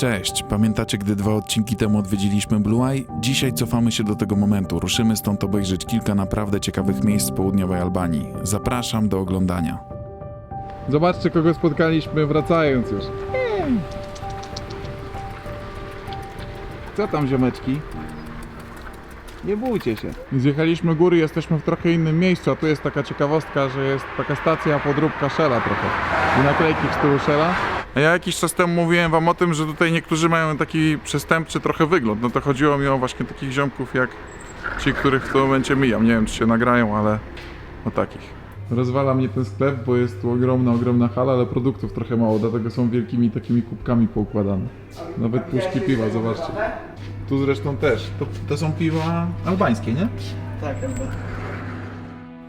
Cześć, pamiętacie gdy dwa odcinki temu odwiedziliśmy Blue Eye? Dzisiaj cofamy się do tego momentu, ruszymy stąd obejrzeć kilka naprawdę ciekawych miejsc z południowej Albanii. Zapraszam do oglądania. Zobaczcie, kogo spotkaliśmy wracając już. Co tam, ziomeczki? Nie bójcie się. Zjechaliśmy góry, jesteśmy w trochę innym miejscu, a tu jest taka ciekawostka, że jest taka stacja podróbka Shella trochę. I naklejki w stylu Shella. Ja jakiś czas temu mówiłem wam o tym, że tutaj niektórzy mają taki przestępczy trochę wygląd. No to chodziło mi o właśnie takich ziomków jak ci, których w tym momencie mijam. Nie wiem, czy się nagrają, ale o takich. Rozwala mnie ten sklep, bo jest tu ogromna, ogromna hala, ale produktów trochę mało, dlatego są wielkimi takimi kubkami poukładane. Nawet puszki piwa, zobaczcie. Tu zresztą też. To, to są piwa albańskie, nie?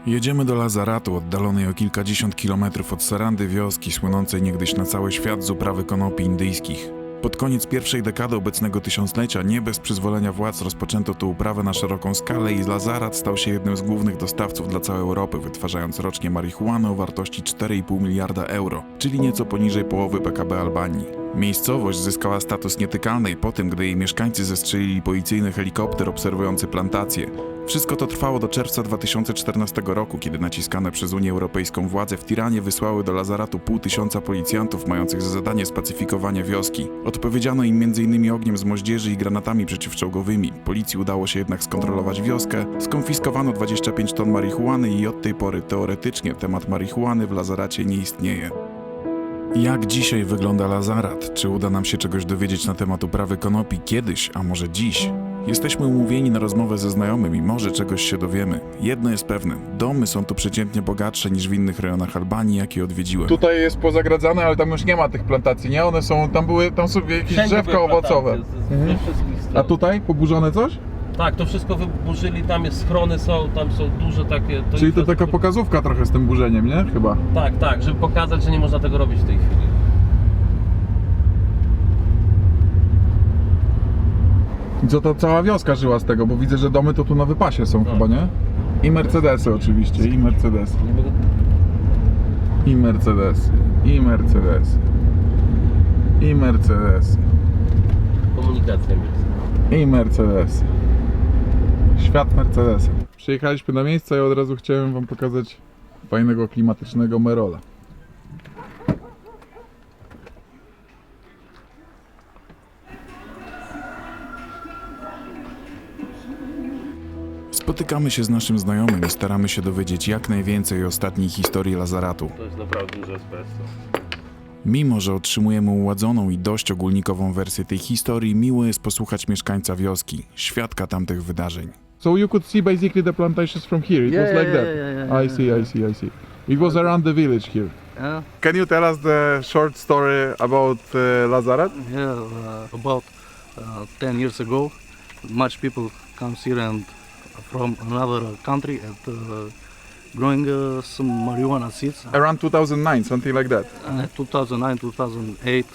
Jedziemy do Lazaratu, oddalonej o kilkadziesiąt kilometrów od Sarandy wioski, słynącej niegdyś na cały świat z uprawy konopi indyjskich. Pod koniec pierwszej dekady obecnego tysiąclecia nie bez przyzwolenia władz rozpoczęto tu uprawę na szeroką skalę i Lazarat stał się jednym z głównych dostawców dla całej Europy, wytwarzając rocznie marihuanę o wartości 4,5 miliarda euro, czyli nieco poniżej połowy PKB Albanii. Miejscowość zyskała status nietykalnej po tym, gdy jej mieszkańcy zestrzelili policyjny helikopter obserwujący plantacje. Wszystko to trwało do czerwca 2014 roku, kiedy naciskane przez Unię Europejską władze w Tiranie wysłały do Lazaratu pół tysiąca policjantów mających za zadanie spacyfikowanie wioski. Odpowiedziano im m.in. ogniem z moździerzy i granatami przeciwczołgowymi. Policji udało się jednak skontrolować wioskę, skonfiskowano 25 ton marihuany i od tej pory teoretycznie temat marihuany w Lazaracie nie istnieje. Jak dzisiaj wygląda Lazarat? Czy uda nam się czegoś dowiedzieć na temat uprawy konopi kiedyś, a może dziś? Jesteśmy umówieni na rozmowę ze znajomymi, może czegoś się dowiemy. Jedno jest pewne, domy są tu przeciętnie bogatsze niż w innych rejonach Albanii, jakie odwiedziłem. Tutaj jest pozagradzane, ale tam już nie ma tych plantacji, nie? One są, tam były, tam są jakieś Wszędzie drzewka były owocowe. plantacje, z- z- Mhm. A tutaj poburzone coś? Tak, to wszystko wyburzyli, tam jest schrony są, tam są duże takie... To Czyli to infrastruktura- taka pokazówka trochę z tym burzeniem, nie? Chyba. Tak, tak, żeby pokazać, że nie można tego robić w tej chwili. I co to cała wioska żyła z tego, bo widzę, że domy to tu na wypasie są chyba, nie? I Mercedesy oczywiście, i Mercedesy. I Mercedesy, i Mercedesy. I Mercedesy, Komunikacja miejska. i Mercedesy. Świat Mercedesa. Przyjechaliśmy na miejsce i od razu chciałem wam pokazać fajnego klimatycznego Merola. Spotykamy się z naszym znajomym i staramy się dowiedzieć jak najwięcej o ostatniej historii Lazaratu. To jest naprawdę duże espresso. Mimo, że otrzymujemy uładzoną i dość ogólnikową wersję tej historii, miło jest posłuchać mieszkańca wioski, świadka tamtych wydarzeń. So you could see basically the plantations from here. It Yeah, was like yeah, that. yeah, yeah, I yeah, see, I see, I see. It was around the village here. Yeah, Can you tell us the short story about uh, Lazaret? yeah. Uh, about uh, ten years ago, much people comes here and from another country and uh, growing uh, some marijuana seeds. Around 2009, something like that. Uh, 2009, 2008,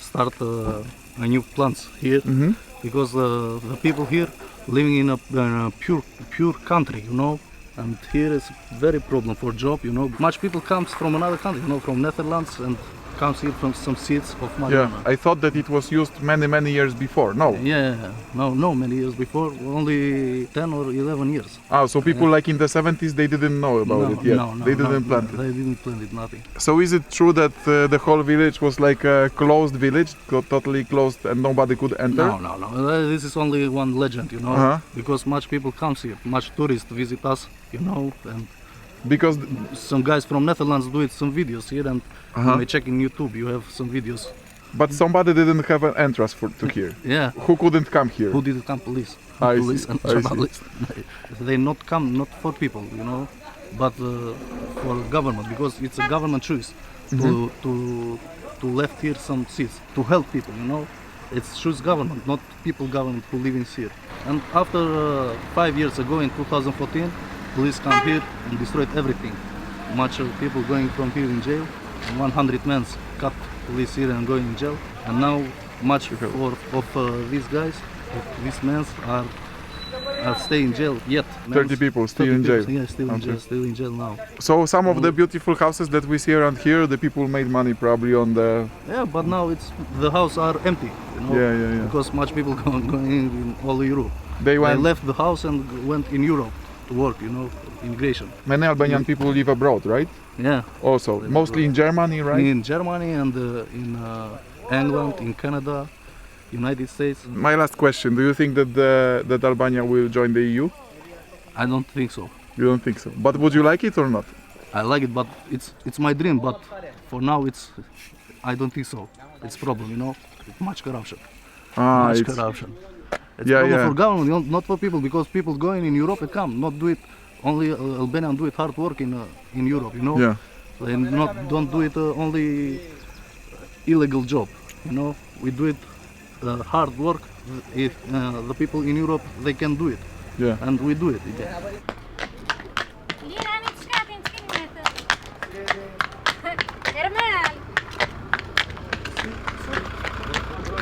start uh, a new plants here Mhm. because uh, the people here living in a, in a pure pure country, you know. And here is very problem for job, you know. Much people comes from another country, you know, from Netherlands and comes here from some seeds of marijuana. Yeah, I thought that it was used many, many years before. No. Yeah, no, no, many years before, only 10 or 11 years. Ah, so people like in the 70s, they didn't know about no, it yet. No, no, they didn't no, plant it. They didn't plant it, nothing. So is it true that uh, the whole village was like a closed village, totally closed and nobody could enter? No, no, no. uh, This is only one legend, you know, Uh-huh. because much people comes here, much tourists visit us, you know, and Because some guys from Netherlands do it some videos here, and Uh-huh. when I check in YouTube, you have some videos. but somebody didn't have an entrance for to here. Yeah, Who couldn't come here? who didn't come? Police, I see, police and see. journalists. they not come not for people, you know, but uh, for government because it's a government choice Mm-hmm. to to to left here some seats to help people, you know. It's choose government, not people government who live in here. And after uh, five years ago, in 2014, police come here and destroyed everything. Much of people going from here in jail. 100 men cut police here and going in jail. And now much of, of uh, these guys, of these men are are stay in jail yet. 30 people still in jail. people, Yeah, still in jail, still in jail now. So some of the beautiful houses that we see around here, the people made money probably on the. Yeah, but now it's the house are empty. You know, Yeah, yeah, yeah. because much people going going in, in all Europe. They They went. left the house and went in Europe to work. You know, immigration. Many Albanian people live abroad, right? Yeah, Also, mostly in Germany, right? in Germany and uh, in uh, England, in Canada, United States. My last question: Do you think that the, that Albania will join the EU? I don't think so. You don't think so? But would you like it or not? I like it, but it's it's my dream. But for now, it's I don't think so. It's problem, you know. Much corruption. Ah, much corruption. It's Yeah, problem yeah. for government, not- not for people, because people going in Europe and come, not do it. Only uh, Albanian do it hard work in uh, in Europe, you know. yeah. They not don't do it uh, only illegal job, you know. We do it uh, hard work. If uh, the people in Europe they can do it, Yeah. and we do it. Yeah. Lina, mieć szka 5 km. Terminal.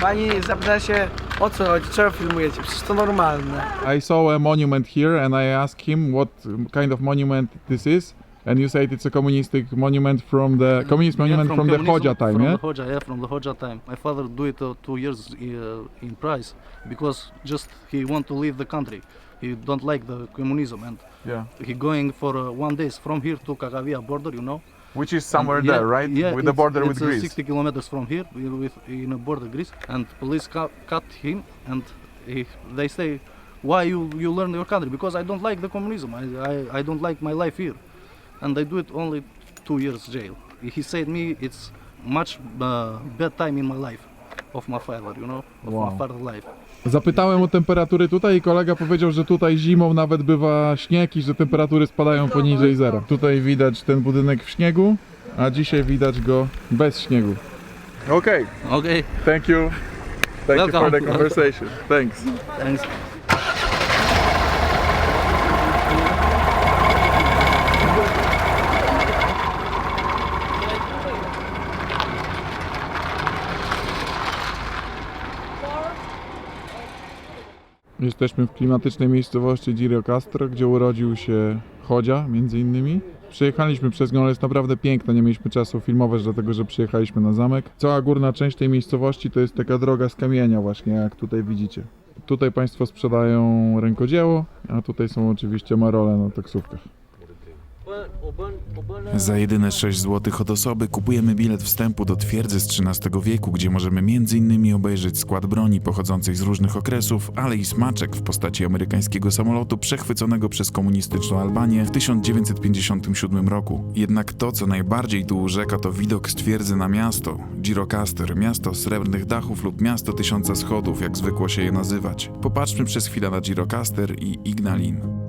Pani zapyta się o co chodzi, czego filmujecie? Przecież to normalne. I saw a monument here and I asked him what kind of monument this is. And you said it's a communistic monument from the communist monument from, the communism, Hoja time, from yeah? the Hoja, yeah, from the Hoja time. My father do it uh, two years uh, in price because just he want to leave the country. He don't like the communism and Yeah. he going for uh, one days from here to Kakavia border, you know. Which is somewhere And yeah, there, right? Yeah, with the border it's, with uh, Greece. 60 kilometers from here, with, in a border Greece, and police ca- cut him, and he, they say, "Why you you learn your country? Because I don't like the communism. I, I, I don't like my life here," and they do it only two years jail. He said me it's much uh, bad time in my life of my father, you know, of Wow. my father life. Zapytałem o temperatury tutaj i kolega powiedział, że tutaj zimą nawet bywa śnieg i że temperatury spadają poniżej zera. Tutaj widać ten budynek w śniegu, a dzisiaj widać go bez śniegu. Okay, Okay, thank you. Thank you for the Welcome. conversation. Thanks. thanks. Jesteśmy w klimatycznej miejscowości Girocastro, gdzie urodził się Chodzia, między innymi. Przyjechaliśmy przez nią, ale jest naprawdę piękna, nie mieliśmy czasu filmować, dlatego że przyjechaliśmy na zamek. Cała górna część tej miejscowości to jest taka droga z kamienia właśnie, jak tutaj widzicie. Tutaj Państwo sprzedają rękodzieło, a tutaj są oczywiście marole na taksówkach. Za jedyne 6 zł od osoby kupujemy bilet wstępu do twierdzy z XIII wieku, gdzie możemy m.in. obejrzeć skład broni pochodzącej z różnych okresów, ale i smaczek w postaci amerykańskiego samolotu przechwyconego przez komunistyczną Albanię w 1957 roku. Jednak to, co najbardziej tu urzeka, to widok z twierdzy na miasto. Girocaster, miasto srebrnych dachów lub miasto tysiąca schodów, jak zwykło się je nazywać. Popatrzmy przez chwilę na Girocaster i Ignalin.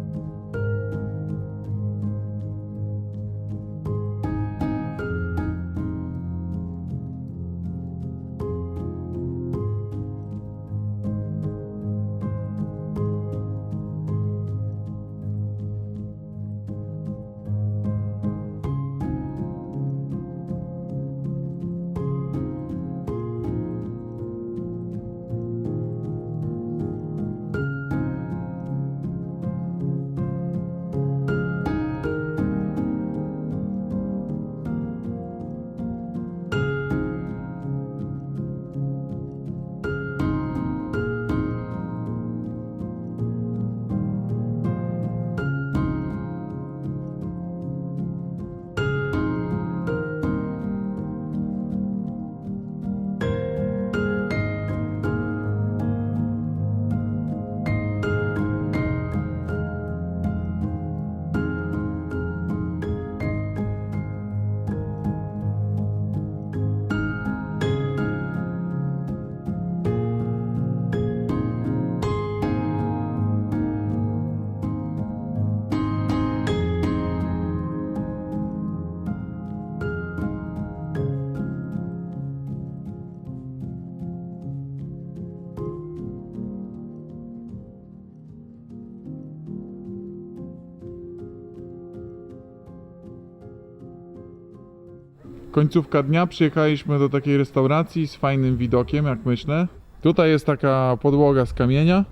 Końcówka dnia przyjechaliśmy do takiej restauracji z fajnym widokiem, jak myślę. Tutaj jest taka podłoga z kamienia,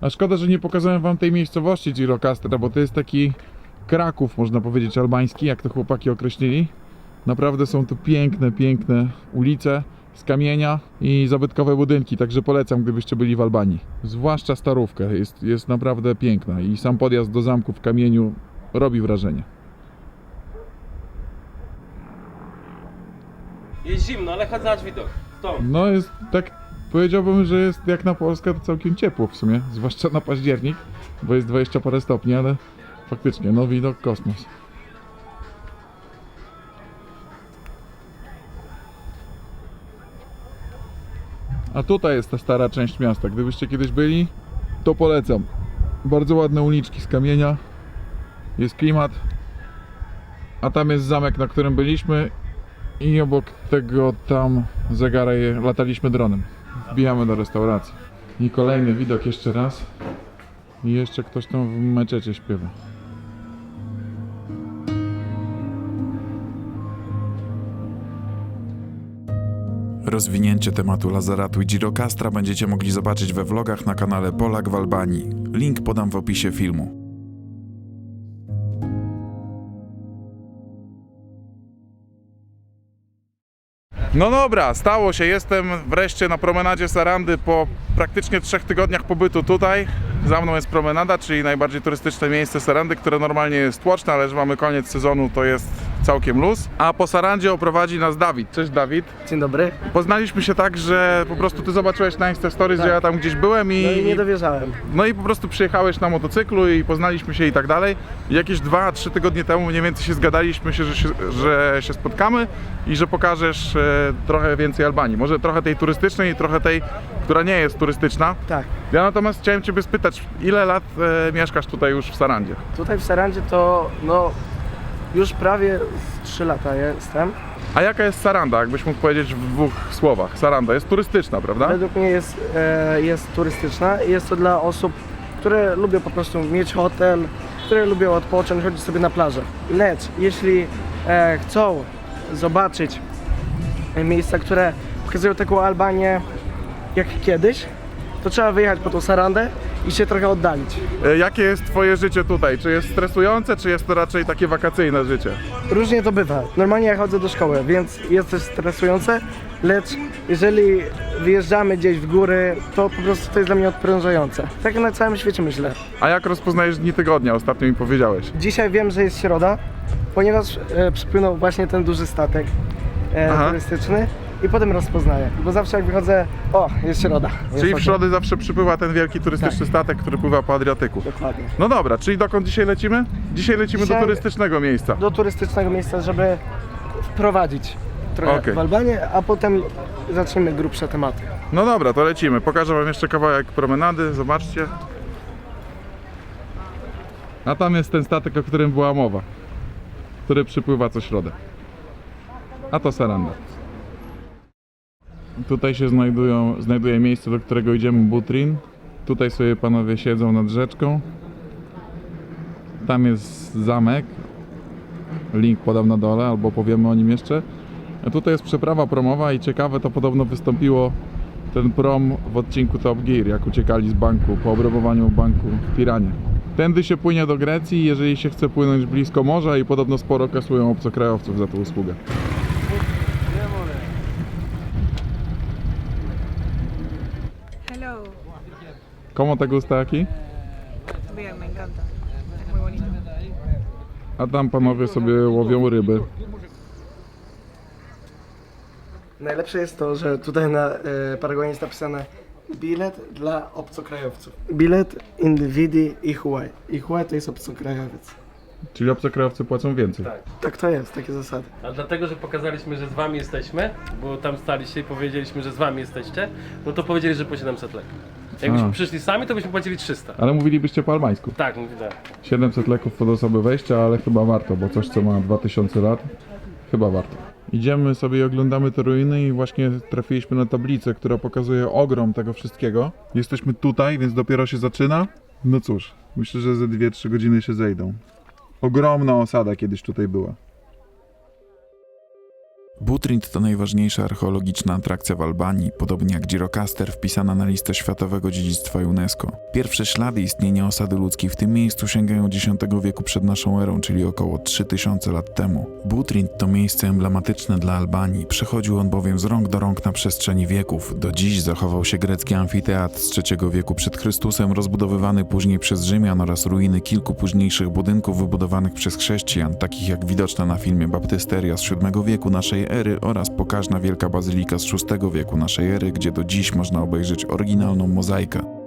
A szkoda, że nie pokazałem wam tej miejscowości Girocastra, bo to jest taki Kraków, można powiedzieć, albański, jak to chłopaki określili. Naprawdę są tu piękne, piękne ulice z kamienia i zabytkowe budynki, także polecam, gdybyście byli w Albanii. Zwłaszcza starówkę, jest, jest naprawdę piękna i sam podjazd do zamku w kamieniu robi wrażenie. Jest zimno, ale chodź widok. Stąd. No jest tak, powiedziałbym, że jest jak na Polskę to całkiem ciepło w sumie, zwłaszcza na październik, bo jest 20 parę stopni, ale faktycznie, no widok kosmos. A tutaj jest ta stara część miasta. Gdybyście kiedyś byli, to polecam. Bardzo ładne uliczki z kamienia. Jest klimat. A tam jest zamek, na którym byliśmy i obok tego tam zegara je- lataliśmy dronem. Wbijamy do restauracji. I kolejny widok jeszcze raz. I jeszcze ktoś tam w meczecie śpiewa. Rozwinięcie tematu Lazaratu i Girocastra będziecie mogli zobaczyć we vlogach na kanale Polak w Albanii. Link podam w opisie filmu. No dobra, stało się. Jestem wreszcie na promenadzie Sarandy po praktycznie trzech tygodniach pobytu tutaj. Za mną jest promenada, czyli najbardziej turystyczne miejsce Sarandy, które normalnie jest tłoczne, ale że mamy koniec sezonu, to jest całkiem luz. A po Sarandzie oprowadzi nas Dawid. Cześć Dawid. Dzień dobry. Poznaliśmy się tak, że po prostu ty zobaczyłeś na Insta Stories, że ja tam gdzieś byłem i, No i nie dowierzałem. no i po prostu przyjechałeś na motocyklu i poznaliśmy się i tak dalej. I Jakieś 2-3 tygodnie temu mniej więcej się zgadaliśmy się, że się, że się spotkamy i że pokażesz e, trochę więcej Albanii. Może trochę tej turystycznej i trochę tej, która nie jest turystyczna. Tak. Ja natomiast chciałem Ciebie spytać, ile lat e, mieszkasz tutaj już w Sarandzie? Tutaj w Sarandzie to no już prawie z 3 lata jestem. A jaka jest Saranda, jakbyś mógł powiedzieć w dwóch słowach? Saranda jest turystyczna, prawda? Według mnie jest, e, jest turystyczna i jest to dla osób, które lubią po prostu mieć hotel, które lubią odpocząć, chodzić sobie na plażę. Lecz jeśli e, chcą zobaczyć e, miejsca, które pokazują taką Albanię jak kiedyś, to trzeba wyjechać po tą Sarandę i się trochę oddalić. E, Jakie jest Twoje życie tutaj? Czy jest stresujące, czy jest to raczej takie wakacyjne życie? Różnie to bywa. Normalnie ja chodzę do szkoły, więc jest to stresujące, lecz jeżeli wyjeżdżamy gdzieś w góry, to po prostu to jest dla mnie odprężające. Tak jak na całym świecie myślę. A jak rozpoznajesz dni tygodnia? Ostatnio mi powiedziałeś. Dzisiaj wiem, że jest środa, ponieważ e, przypłynął właśnie ten duży statek e, Aha. turystyczny i potem rozpoznaję. Bo zawsze jak wychodzę, o, jest środa. Jest Czyli w środę zawsze przypływa ten wielki turystyczny statek, który pływa po Adriatyku. Dokładnie. No dobra, czyli dokąd dzisiaj lecimy? Dzisiaj lecimy Dzisiaj- do turystycznego miejsca. Do turystycznego miejsca, żeby wprowadzić trochę Okej. w Albanię, a potem zaczniemy grubsze tematy. No dobra, to lecimy. Pokażę wam jeszcze kawałek promenady, zobaczcie. A tam jest ten statek, o którym była mowa, który przypływa co środę. A to Saranda. Tutaj się znajdują, znajduje miejsce, do którego idziemy, Butrin. Tutaj sobie panowie siedzą nad rzeczką. Tam jest zamek. Link podam na dole, albo powiemy o nim jeszcze. A tutaj jest przeprawa promowa i ciekawe, to podobno wystąpiło ten prom w odcinku Top Gear, jak uciekali z banku po obrabowaniu banku w Tiranie. Tędy się płynie do Grecji, jeżeli się chce płynąć blisko morza i podobno sporo kasują obcokrajowców za tę usługę. Komu te gusta aquí? Bien, me encanta. Es muy bonito. A tam panowie sobie łowią ryby. Najlepsze jest to, że tutaj na e, paragonie jest napisane bilet dla obcokrajowców. Bilet indywidi i Huaj. I to jest obcokrajowiec. Czyli obcokrajowcy płacą więcej. Tak to jest, takie zasady. A dlatego, że pokazaliśmy, że z wami jesteśmy, bo tam staliście i powiedzieliśmy, że z wami jesteście, no to powiedzieli, że po 700 leków. Jakbyśmy A. przyszli sami, to byśmy płacili 300. Ale mówilibyście po albańsku. Tak, mówię tak. 700 leków pod osobę wejścia, ale chyba warto, bo coś co ma 2000 lat, chyba warto. Idziemy sobie i oglądamy te ruiny i właśnie trafiliśmy na tablicę, która pokazuje ogrom tego wszystkiego. Jesteśmy tutaj, więc dopiero się zaczyna. No cóż, myślę, że ze 2-3 godziny się zejdą. Ogromna osada kiedyś tutaj była. Butrint to najważniejsza archeologiczna atrakcja w Albanii, podobnie jak Girocaster wpisana na listę Światowego Dziedzictwa UNESCO. Pierwsze ślady istnienia osady ludzkiej w tym miejscu sięgają X wieku przed naszą erą, czyli około 3000 lat temu. Butrint to miejsce emblematyczne dla Albanii, przechodził on bowiem z rąk do rąk na przestrzeni wieków. Do dziś zachował się grecki amfiteatr z III wieku przed Chrystusem, rozbudowywany później przez Rzymian oraz ruiny kilku późniejszych budynków wybudowanych przez chrześcijan, takich jak widoczna na filmie Baptysteria z VII wieku naszej ery oraz pokaźna Wielka Bazylika z VI wieku naszej ery, gdzie do dziś można obejrzeć oryginalną mozaikę.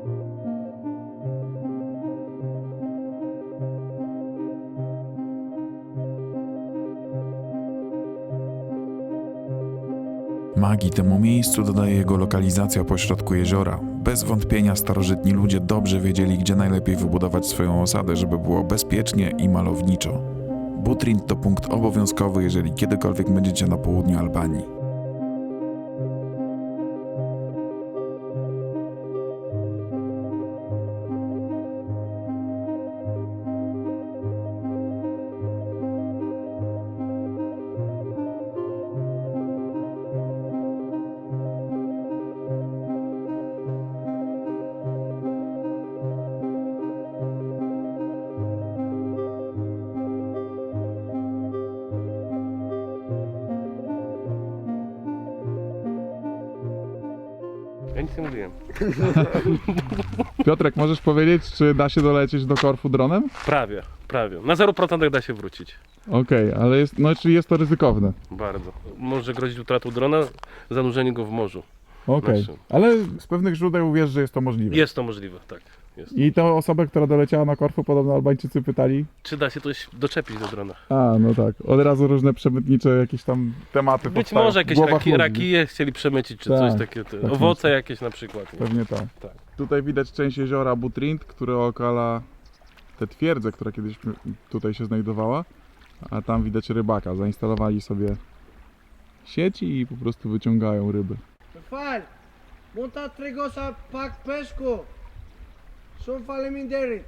Magii temu miejscu dodaje jego lokalizacja pośrodku jeziora. Bez wątpienia starożytni ludzie dobrze wiedzieli, gdzie najlepiej wybudować swoją osadę, żeby było bezpiecznie i malowniczo. Butrint to punkt obowiązkowy, jeżeli kiedykolwiek będziecie na południu Albanii. Ja nic nie mówiłem. Piotrek, możesz powiedzieć, czy da się dolecieć do Korfu dronem? Prawie, prawie. Na 0% da się wrócić. Okej, ale jest, no, czyli jest to ryzykowne. Bardzo. Może grozić utratą drona, zanurzenie go w morzu. Okej, Znaczy- ale z pewnych źródeł wiesz, że jest to możliwe. Jest to możliwe, tak. Jest. I tą osobę, która doleciała na Korfu, podobno Albańczycy pytali. Czy da się coś doczepić do drona? A, no tak. Od razu różne przemytnicze jakieś tam tematy Być powstają może jakieś raki, rakije chcieli przemycić, czy Tak, coś takiego. te- tak Owoce myślę. jakieś na przykład. nie? Pewnie tak. Tak. Tutaj widać część jeziora Butrint, które okala tę twierdzę, która kiedyś tutaj się znajdowała. A tam widać rybaka. Zainstalowali sobie sieci i po prostu wyciągają ryby. Fal, monta tregosa pak pesco. Son faleminderit.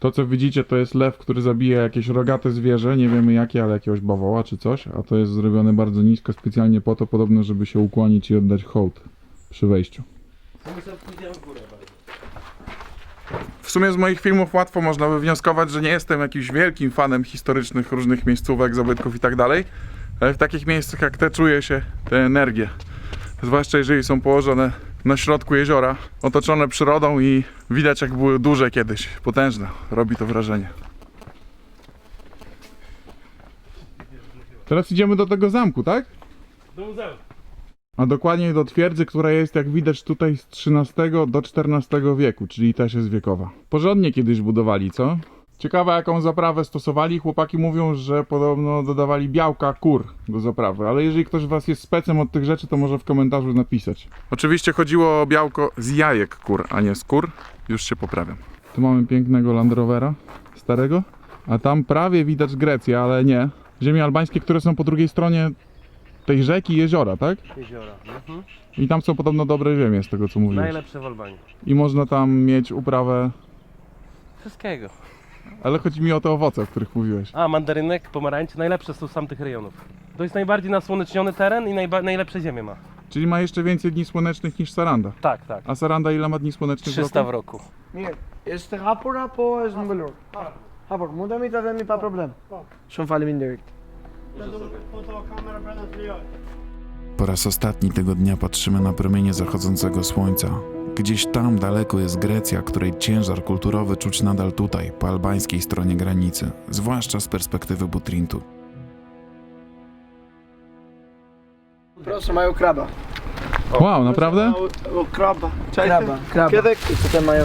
To co widzicie to jest lew, który zabija jakieś rogate zwierzę, nie wiemy jakie, ale jakiegoś bawoła czy coś, a to jest zrobione bardzo nisko specjalnie po to podobno, żeby się ukłonić i oddać hołd przy wejściu. W sumie z moich filmów łatwo można wywnioskować, że nie jestem jakimś wielkim fanem historycznych różnych miejscówek, zabytków i tak dalej, ale w takich miejscach jak te czuję się tę energię. Zwłaszcza jeżeli są położone na środku jeziora, otoczone przyrodą i widać jak były duże kiedyś, potężne. Robi to wrażenie. Teraz idziemy do tego zamku, tak? Do muzeum. A dokładniej do twierdzy, która jest jak widać tutaj z XIII do XIV wieku, czyli też jest wiekowa. Porządnie kiedyś budowali, co? Ciekawe jaką zaprawę stosowali. Chłopaki mówią, że podobno dodawali białka kur do zaprawy, ale jeżeli ktoś z was jest specem od tych rzeczy, to może w komentarzu napisać. Oczywiście chodziło o białko z jajek kur, a nie z kur. Już się poprawiam. Tu mamy pięknego Land Rovera, starego, a tam prawie widać Grecję, ale nie. Ziemie albańskie, które są po drugiej stronie tej rzeki i jeziora, tak? Jeziora. Mhm. I tam są podobno dobre ziemie, z tego co mówiłeś. Najlepsze w Albanii. I można tam mieć uprawę, Wszystkiego. Ale chodzi mi o te owoce, o których mówiłeś. A, mandarynek, pomarańcze, najlepsze są z tamtych rejonów. To jest najbardziej nasłoneczniony teren i najba- najlepsze ziemie ma. Czyli ma jeszcze więcej dni słonecznych niż Saranda. Tak, tak. A Saranda ile ma dni słonecznych w 300 roku? w roku. Miguel, este rapor rapo es un valor. Rapor, muda mi tata mi pa problem. Son faleminderit. Po raz ostatni tego dnia patrzymy na promienie zachodzącego słońca. Gdzieś tam daleko jest Grecja, której ciężar kulturowy czuć nadal tutaj, po albańskiej stronie granicy, zwłaszcza z perspektywy Butrintu. Proszę, mają kraba. Wow, naprawdę? O, kraba. Cześć. Kraba, kraba. Kiedy? Tutaj mają...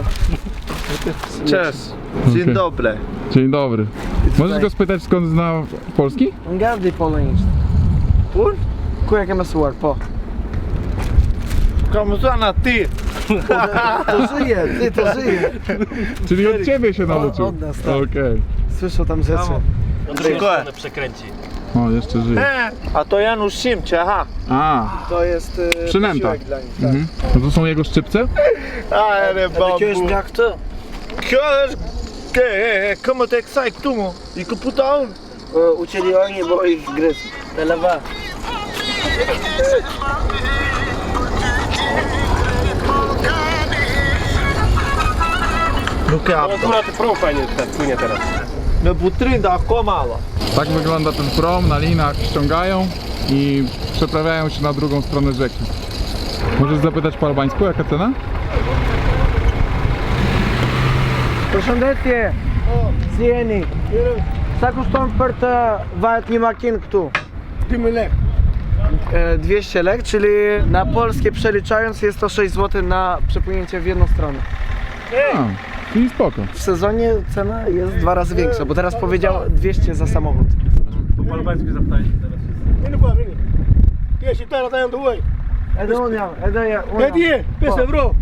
Cześć. Dzień Okej. dobry. Dzień dobry. Możesz go spytać skąd zna Polski? Un gardi polonist. Pur? Kuja que me suar, po. Como suena ty? To żyje, ty, to żyje. Czyli od ciebie się nauczył. od nas, tak. Okej. Słyszał tam rzeczy. Dziękuję. przekręci. O, jeszcze żyje. E, a to Janusz Simcie, aha. A, To jest y, Przynęta. posiłek dla nich. Tak. mhm. No to są jego szczypce? Ale Takiego jest babu. jak to? Kjøres Kommer til eksakt tumo I ku puta on E, Ucięli oni, bo ich gryzł. Te lewa. Ke apta Akurat prom fajnie ten płynie teraz. Me putrinda ako malo Tak wygląda ten prom, na linach ściągają i przeprawiają się na drugą stronę rzeki. Możesz zapytać po albańsku, jaka cena? Përshëndetje. Si jeni? Sa kushton për të vajt një makinë këtu? 200 lek. 200 lek, czyli na polskie przeliczając jest to 6 zł na przepłynięcie w jedną stronę. A, czyli spoko. W sezonie cena jest dwa razy większa, bo teraz powiedział 200 za samochód. To po albańsku zapytajcie teraz. Unë jam, edhe ja, unë jam. je? 5 Po. euro.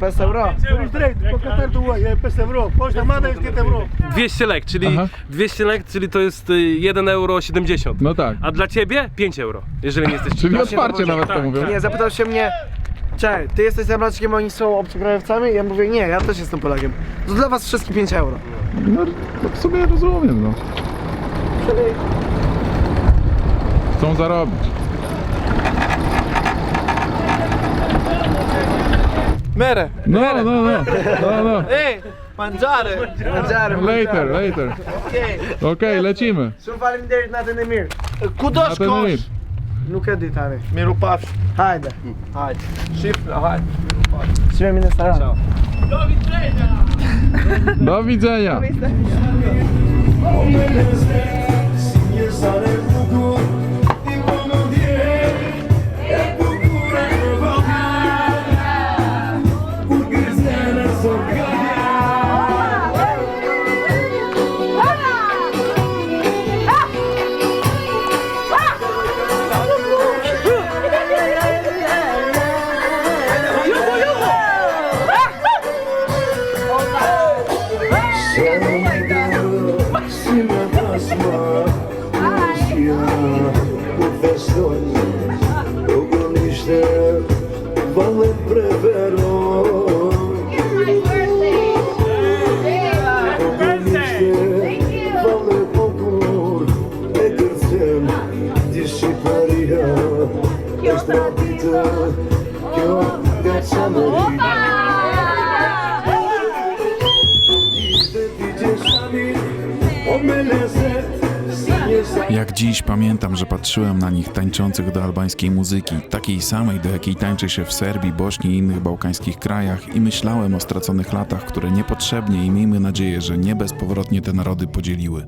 5 euro. Ești drept, pe Qatar tu ai, e 5 euro. Poșta mea este 5 euro. 200 lek, czyli Aha. 200 lek, czyli to jest y, 1 euro 70. No tak. A dla ciebie 5 euro, jeżeli nie jesteś Czyli otwarcie to nawet tak, to mówią. Nie, zapytał się mnie, Cześć, ty jesteś Jamraczkiem, oni są obcokrajowcami? Ja mówię, nie, ja też jestem Polakiem. To dla was wszystkich 5 euro. No, to w sumie rozumiem, no. Chcą zarobić. Mere No, no, no, no, no. Ej Mangiare Later, later. Okej lecimy. Ku do Na ten shkosh? mir. Nuke di tane. Miru pafsh. Hajde. Hajde. Shifra, hajde. Miru pafsh. Shifra në restoran. Ciao. Do widzenia. Do widzenia. Do widzenia. Jak dziś pamiętam, że patrzyłem na nich tańczących do albańskiej muzyki, takiej samej, do jakiej tańczy się w Serbii, Bośni i innych bałkańskich krajach i myślałem o straconych latach, które niepotrzebnie i miejmy nadzieję, że nie bezpowrotnie te narody podzieliły.